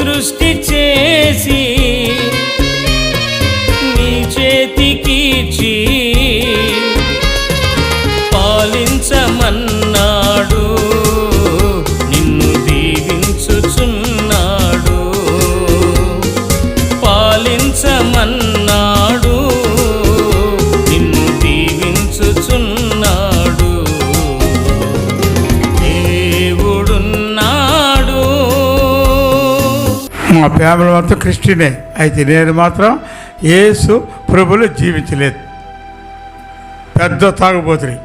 సృష్టి చేసి నీ చేతికి పాలించమన్నాడు నిన్ను దీవించుచున్నాడు. పాలించమన్నాడు మా ఫ్యామిలీ మొత్తం క్రిస్టియనే. అయితే నేను మాత్రం ఏసు ప్రభులు జీవించలేదు. పెద్ద తాగుబోతుని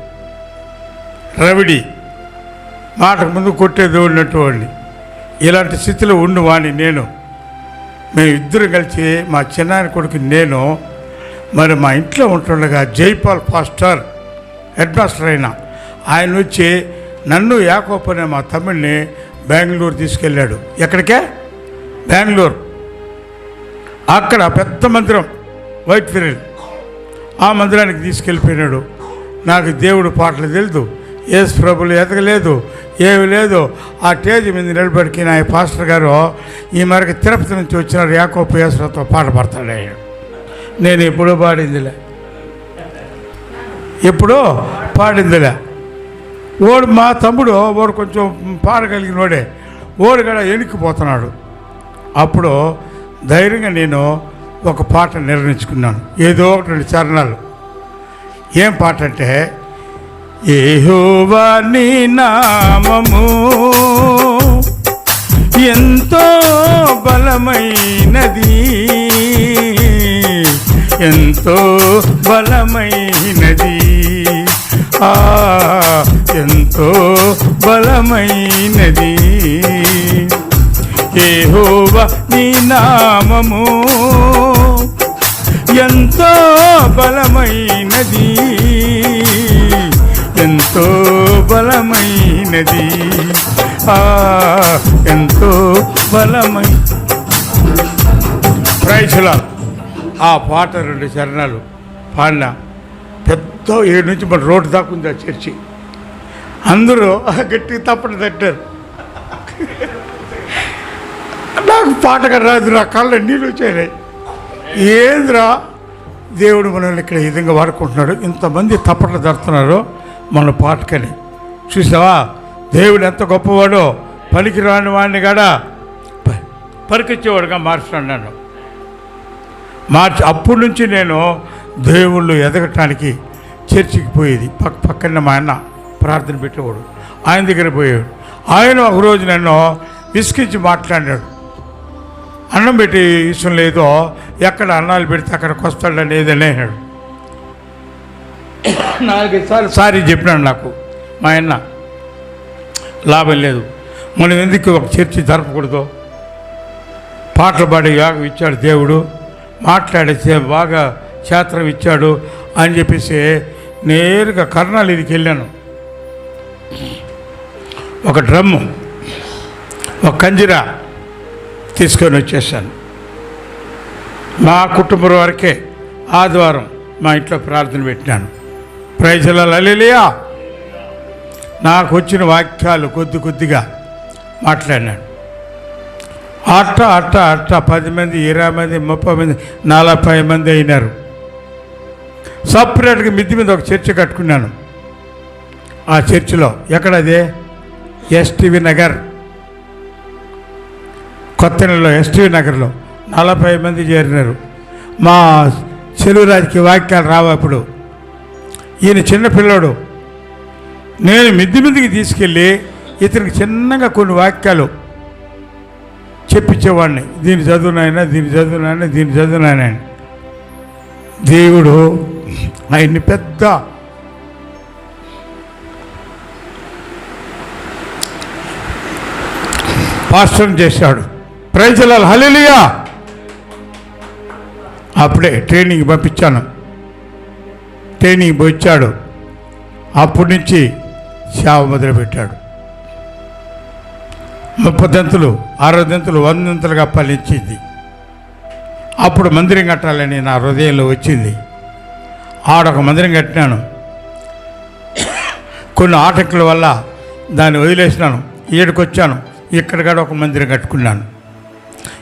రవిడి. మాటకు ముందు కొట్టేది ఉన్నటువంటి వాడిని. ఇలాంటి స్థితిలో ఉండి వాడిని నేను. మేము ఇద్దరు కలిసి మా చిన్నాయన కొడుకు నేను మరి మా ఇంట్లో ఉంటుండగా జైపాల్ పాస్టర్ హెడ్ మాస్టర్ అయిన ఆయన వచ్చి నన్ను యాకోప్ అనే మా తమ్ముడిని బెంగళూరు తీసుకెళ్ళాడు. ఎక్కడికే? బెంగళూరు. అక్కడ పెద్ద మందిరం వైట్ ఫిరిల్. ఆ మందిరానికి తీసుకెళ్ళిపోయినాడు. నాకు దేవుడు పాటలు తెలుదు ఏసు ప్రభులు ఎదగలేదు ఏమి లేదు. ఆ టేజ్ మీద నిలబడికి నా పాస్టర్ గారు ఈ మేరకు తిరుపతి నుంచి వచ్చినారు యాకోపు యేసుతో పాట పాడతాడు. నేను ఎప్పుడూ పాడిందిలే. ఎప్పుడో పాడిందిలే. ఓడు మా తమ్ముడు ఓడు కొంచెం పాడగలిగిన వాడే ఓడు కూడా ఎనికిపోతున్నాడు. అప్పుడు ధైర్యంగా నేను ఒక పాట నిర్ణయించుకున్నాను. ఏదో ఒకటి రెండు చరణాలు. ఏం పాట అంటే ఏహోవా నీ నామము ఎంతో బలమైనది ఎంతో బలమైనది ఆ ఎంతో బలమైనది. ఏహోవా నీ నామము ఎంతో బలమైనది ఎంతో బలమైనది ఆ ఎంతో బలమై. ప్రైసుల ఆ పాట రెండు చరణాలు పాడిన. పెద్ద ఏడు నుంచి మన రోడ్డు దాకా ఉంది ఆ చర్చి. అందరూ గట్టి తప్పని తట్టారు. నాకు పాటగా రాదు నా కళ్ళ నీళ్ళు వచ్చాయి ఏంద్రా? దేవుడు మనల్ని ఇక్కడ ఈ విధంగా వాడుకుంటున్నాడు. ఇంతమంది తప్పట్లు జరుపుతున్నారు మన పాటకని. చూసావా? దేవుడు ఎంత గొప్పవాడో పనికి రాని వాడిని కూడా ప- పరికిచ్చేవాడుగా మార్చాడు నన్ను. మార్చి అప్పటి నుంచి నేను దేవుళ్ళు ఎదగటానికి చర్చికి పోయేది. పక్క పక్కన మా అన్న ప్రార్థన పెట్టేవాడు. ఆయన దగ్గర పోయాడు ఆయన ఒకరోజు నన్ను విసిగించి మాట్లాడాడు అన్నం పెట్టి ఇష్టం లేదో ఎక్కడ అన్నాలు పెడితే అక్కడికి వస్తాడు ఏదని అన్నాడు. నాలుగైదు సార్లు సారీ చెప్పినాడు నాకు మా అన్న. లాభం లేదు. మనం ఎందుకు ఒక చర్చి జరపకూడదు? పాటలు పాడే యోగం ఇచ్చాడు దేవుడు. మాట్లాడే బాగా క్షేత్రం ఇచ్చాడు అని చెప్పేసి నేరుగా కర్ణాలిదికి వెళ్ళాను. ఒక డ్రమ్ము ఒక కంజిరా తీసుకొని వచ్చేసాను మా కుటుంబం వరకే ఆదివారం మా ఇంట్లో ప్రార్థన పెట్టినాను. ప్రైజల లలిలియా నాకు వచ్చిన వాక్యాలు కొద్ది కొద్దిగా మాట్లాడినాను అట్ట అట్ట అట్ట పది మంది ఇరవై మంది ముప్పై మంది నలభై మంది అయినారు. సపరేట్గా మిద్ది మీద ఒక చర్చ కట్టుకున్నాను. ఆ చర్చిలో ఎక్కడదే? ఎస్టీవి నగర్. కొత్త నెలలో ఎస్టీవీ నగర్లో నలభై మంది చేరినారు. మా చెరువురాజుకి వాక్యాలు రావు అప్పుడు ఈయన చిన్నపిల్లోడు నేను మిద్ది మిద్దికి తీసుకెళ్ళి ఇతనికి చిన్నగా కొన్ని వాక్యాలు చెప్పించేవాడిని దీని చదువునాయన దీని చదువునాయన దీని చదువునాయన దేవుడు ఆయన్ని పెద్ద పాస్టర్ చేశాడు. ప్రైజలాల్ హలిలియా అప్పుడే ట్రైనింగ్ పంపించాను. ట్రైనింగ్ వచ్చాడు అప్పటి నుంచి సేవ మొదలుపెట్టాడు. ముప్పై దంతులు అరవై దంతులు వంద దంతులుగా ఫలించింది. అప్పుడు మందిరం కట్టాలని నా హృదయంలో వచ్చింది. ఆడొక మందిరం కట్టినాను. కొన్ని ఆటంకుల వల్ల దాన్ని వదిలేసినాను. ఈడకొచ్చాను. ఇక్కడ కూడా ఒక మందిరం కట్టుకున్నాను.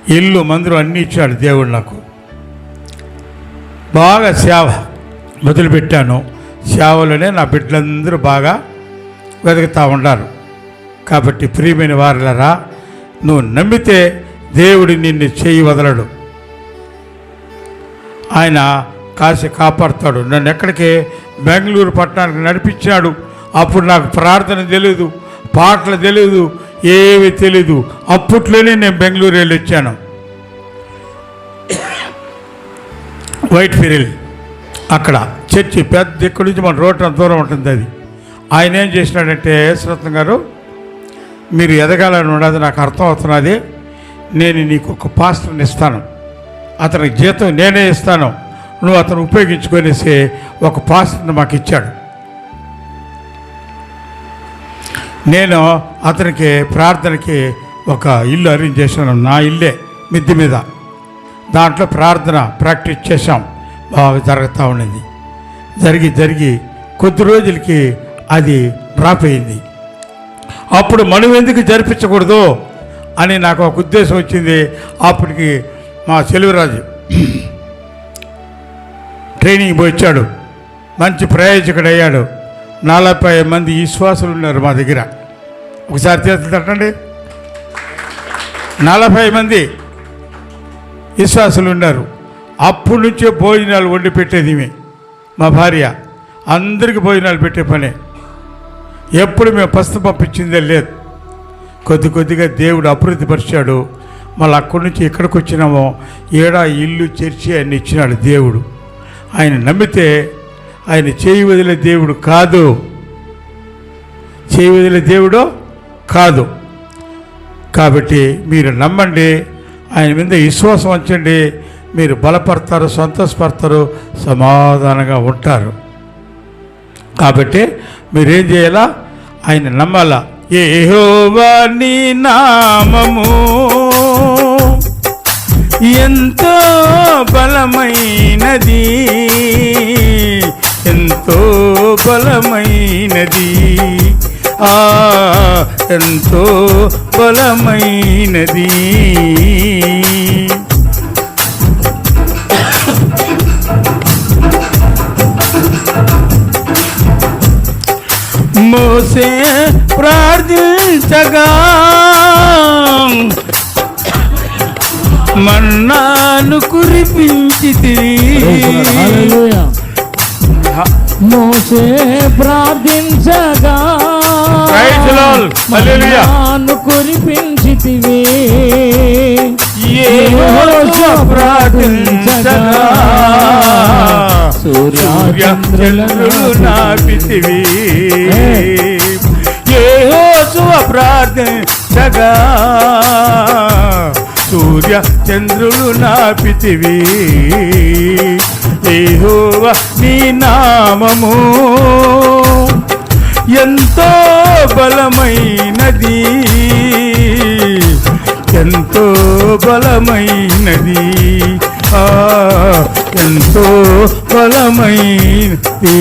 ఇల్లు మందిరం అన్నీ ఇచ్చాడు దేవుడు నాకు. బాగా సేవ మొదలుపెట్టాను. సేవలోనే నా బిడ్డలందరూ బాగా వెతుకుతూ ఉన్నారు. కాబట్టి ప్రియమైన వారులరా నువ్వు నమ్మితే దేవుడు నిన్ను చేయి వదలడు. ఆయన కాసి కాపాడుతాడు. నన్ను ఎక్కడికి? బెంగళూరు పట్టణానికి నడిపించాడు. అప్పుడు నాకు ప్రార్థన తెలియదు పాటలు తెలియదు ఏవి తెలీదు. అప్పట్లోనే నేను బెంగళూరు వెళ్ళి వచ్చాను. వైట్ ఫిరిల్ అక్కడ చర్చి పెద్ద ఇక్కడి నుంచి మన రోడ్డు అంత దూరం ఉంటుంది అది. ఆయన ఏం చేసినాడంటే శ్రత్నం గారు మీరు ఎదగాలని ఉండదు నాకు అర్థం అవుతున్నది. నేను నీకు ఒక పాస్టర్ని ఇస్తాను. అతనికి జీతం నేనే ఇస్తాను. నువ్వు అతను ఉపయోగించుకొనేసి ఒక పాస్టర్ని మాకు ఇచ్చాడు. నేను అతనికి ప్రార్థనకి ఒక ఇల్లు అరేంజ్ చేశాను. నా ఇల్లే మిద్ది మీద. దాంట్లో ప్రార్థన ప్రాక్టీస్ చేశాం. బాగా జరుగుతూ ఉండింది జరిగి జరిగి కొద్ది రోజులకి అది డ్రాప్ అయింది. అప్పుడు మనం ఎందుకు జరిపించకూడదు అని నాకు ఒక ఉద్దేశం వచ్చింది. అప్పటికి మా సెలవురాజు ట్రైనింగ్ పోయి వచ్చాడు. మంచి ప్రయోజకుడు అయ్యాడు నలభై మంది విశ్వాసులు ఉన్నారు మా దగ్గర. ఒకసారి చేతులు తట్టండి. నలభై మంది విశ్వాసులు ఉన్నారు. అప్పటి నుంచే భోజనాలు వండి పెట్టేది మా భార్య. అందరికి భోజనాలు పెట్టే పనే. ఎప్పుడు మేము పస్తు పంపించిందే లేదు. కొద్ది కొద్దిగా దేవుడు అభివృద్ధి పరిచాడు. మళ్ళీ అక్కడి నుంచి ఇక్కడికి వచ్చినామో ఏడా ఇల్లు చర్చి ఆయన ఇచ్చినాడు దేవుడు. ఆయన నమ్మితే ఆయన చేయి వదిలే దేవుడు కాదు. చేయి వదిలే దేవుడు కాదు. కాబట్టి మీరు నమ్మండి ఆయన మీద విశ్వాసం ఉంచండి మీరు బలపడతారు సంతోషపడతారు సమాధానంగా ఉంటారు. కాబట్టి మీరేం చేయాలా? ఆయన నమ్మాలా? ఏహోవా నీ నామము ఎంతో బలమైనది. ఎంతో బలమైనది. ఆ ఎంతో బలమైనది. మోసే ప్రార్థించగా మన్నాను కురిపించితివి. మోసే ప్రార్థించగా. మన్నాను కురిపించితివి. ప్రార్థించగా. సూర్య సూర్య చంద్రులు నాపితివి యెహోవా ప్రార్థించగా. సూర్య చంద్రులు నాపితివి యెహోవా నీ నామము ఎంతో బలమైనది. ఎంతో బలమైనది. ఆ ఎంతో బలమైనది.